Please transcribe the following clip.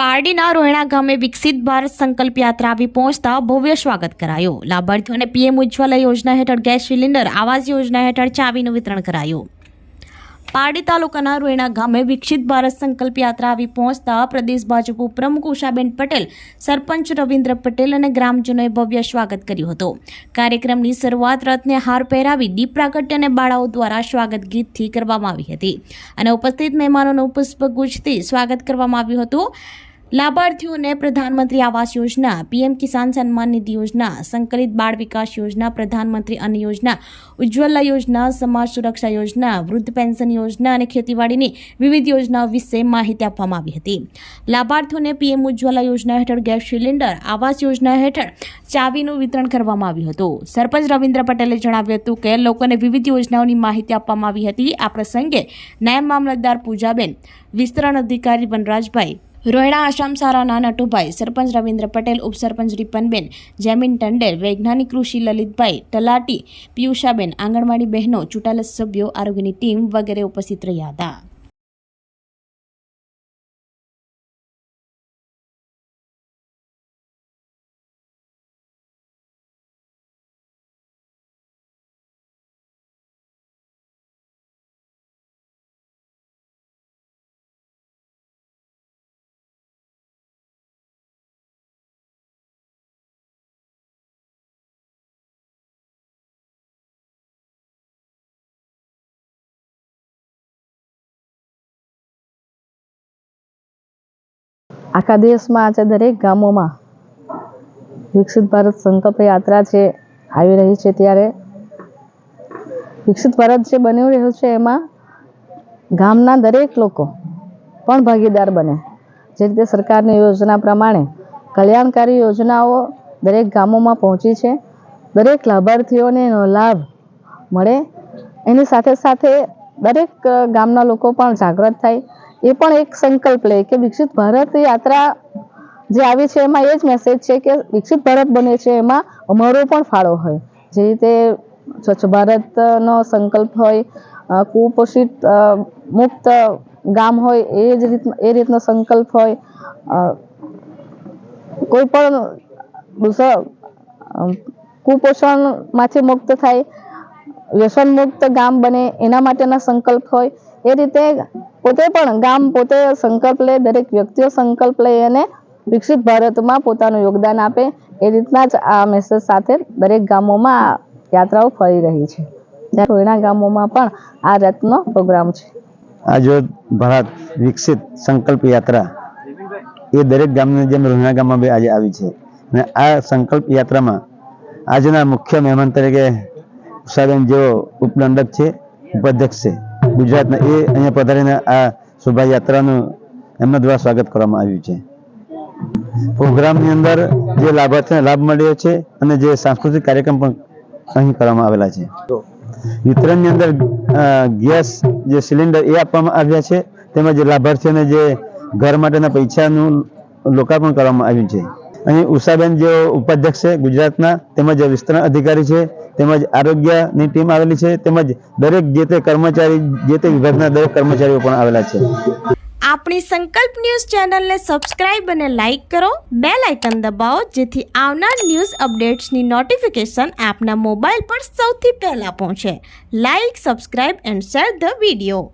પારડીના રોહિણા ગામે વિકસિત ભારત સંકલ્પ યાત્રા આવી પહોંચતા ભવ્ય સ્વાગત કરાયું. લાભાર્થીઓને પીએમ ઉજ્જવલા યોજના હેઠળ ગેસ સિલિન્ડર, આવાસ યોજના હેઠળ ચાવીનું વિતરણ કરાયું. પારડી તાલુકાના રોહિણા ગામે વિકસિત ભારત સંકલ્પ યાત્રા આવી પહોંચતા પ્રદેશ ભાજપ પ્રમુખ ઉષાબેન પટેલ, સરપંચ રવિન્દ્ર પટેલ અને ગ્રામજનોએ ભવ્ય સ્વાગત કર્યું હતું. કાર્યક્રમની શરૂઆત રથને હાર પહેરાવી દીપ પ્રાગટ્ય અને બાળાઓ દ્વારા સ્વાગત ગીતથી કરવામાં આવી હતી. અને ઉપસ્થિત મહેમાનોનું પુષ્પગુચ્છથી સ્વાગત કરવામાં આવ્યું હતું. લાભાર્થીઓને પ્રધાનમંત્રી આવાસ યોજના, પીએમ કિસાન સન્માન નિધિ યોજના, સંકલિત બાળ વિકાસ યોજના, પ્રધાનમંત્રી અન્ન યોજના, ઉજ્જવલા યોજના, સમાજ સુરક્ષા યોજના, વૃદ્ધ પેન્શન યોજના અને ખેતીવાડીની વિવિધ યોજનાઓ વિશે માહિતી આપવામાં આવી હતી. લાભાર્થીઓને પીએમ ઉજ્જવલા યોજના હેઠળ ગેસ સિલિન્ડર, આવાસ યોજના હેઠળ ચાવીનું વિતરણ કરવામાં આવ્યું હતું. સરપંચ રવિન્દ્ર પટેલે જણાવ્યું હતું કે, લોકોને વિવિધ યોજનાઓની માહિતી આપવામાં આવી હતી. આ પ્રસંગે નાયબ મામલતદાર પૂજાબેન, વિસ્તરણ અધિકારી વનરાજભાઈ રોયણા આસામ સારાના નટુભાઈ, સરપંચ રવિન્દ્ર પટેલ ઉપસરપંચ રિપનબેન, જેમિન ટંડેલ, વૈજ્ઞાનિક કૃષિ લલિતભાઈ તલાટી, પિયુષાબેન, આંગણવાડી બહેનો, ચૂંટાયેલા સભ્યો, આરોગ્યની ટીમ વગેરે ઉપસ્થિત રહ્યા હતા. આખા દેશમાં આજે દરેક ગામોમાં વિકસિત ભારત સંકલ્પ યાત્રા છે આવી રહી છે ત્યારે વિકસિત ભારત જે બની રહ્યું છે એમાં ગામના દરેક લોકો પણ ભાગીદાર બને. જે રીતે સરકારની યોજના પ્રમાણે કલ્યાણકારી યોજનાઓ દરેક ગામોમાં પહોંચી છે. દરેક લાભાર્થીઓને એનો લાભ મળે. એની સાથે સાથે દરેક ગામના લોકો પણ જાગૃત થાય. એ પણ એક સંકલ્પ લે કે વિકસિત ભારત યાત્રા જે આવી છે એમાં એ જ મેસેજ છે કે વિકસિત ભારત બને છે એમાં અમારો પણ ફાળો હોય. જે રીતે સ્વચ્છ ભારતનો સંકલ્પ હોય કુપોષિત મુક્ત ગામ હોય, એ જ રીત, એ રીતનો સંકલ્પ હોય કોઈ પણ કુપોષણમાંથી મુક્ત થાય વ્યસન મુક્ત ગામ બને એના માટેના સંકલ્પ હોય એ રીતે પોતે પણ ગામ પોતે સંકલ્પ લે, દરેક વ્યક્તિઓ સંકલ્પ લે અને વિકસિત ભારતમાં પોતાનું યોગદાન આપે એ રીતના જ આ મેસેજ સાથે દરેક ગામોમાં યાત્રાઓ ફરી રહી છે. કોઈના ગામોમાં પણ આ જાતનો પ્રોગ્રામ છે. આજો ભારત વિકસિત સંકલ્પ યાત્રા એ દરેક ગામની જેમ રોહિણા ગામમાં બી આજે આવી છે. અને આ સંકલ્પ યાત્રામાં આજના મુખ્ય મહેમાન તરીકે ઉષાબેન જેઓ ઉપદંડક છે, ઉપાધ્યક્ષ છે. ગુજરાતના એ અહીંયા પધારીને આ શોભાયાત્રાનું એમના દ્વારા સ્વાગત કરવામાં આવ્યું છે. પ્રોગ્રામની અંદર જે લાભાર્થીને લાભ મળ્યો છે અને જે સાંસ્કૃતિક કાર્યક્રમ પણ અહીં કરવામાં આવેલા છે. વિતરણની અંદર ગેસ જે સિલિન્ડર એ આપવામાં આવ્યા છે, તેમજ લાભાર્થીઓને જે ઘર માટેના પૈસાનું લોકાર્પણ કરવામાં આવ્યું છે. અહીં ઉષાબેન જેઓ ઉપાધ્યક્ષ છે, ગુજરાતના તેમજ વિસ્તરણ અધિકારી છે, તેમજ આરોગ્યની ટીમ આવેલી છે, તેમજ દરેક જે તે કર્મચારી, જે તે વિભાગના દરેક કર્મચારીઓ પણ આવેલા છે. આપણી સંકલ્પ ન્યૂઝ ચેનલને સબસ્ક્રાઇબ અને લાઇક કરો. બે લાઇકન દબાવો, જેથી આવનાર ન્યૂઝ અપડેટ્સની નોટિફિકેશન આપના મોબાઈલ પર સૌથી પહેલા પહોંચે. Like, subscribe and share the video.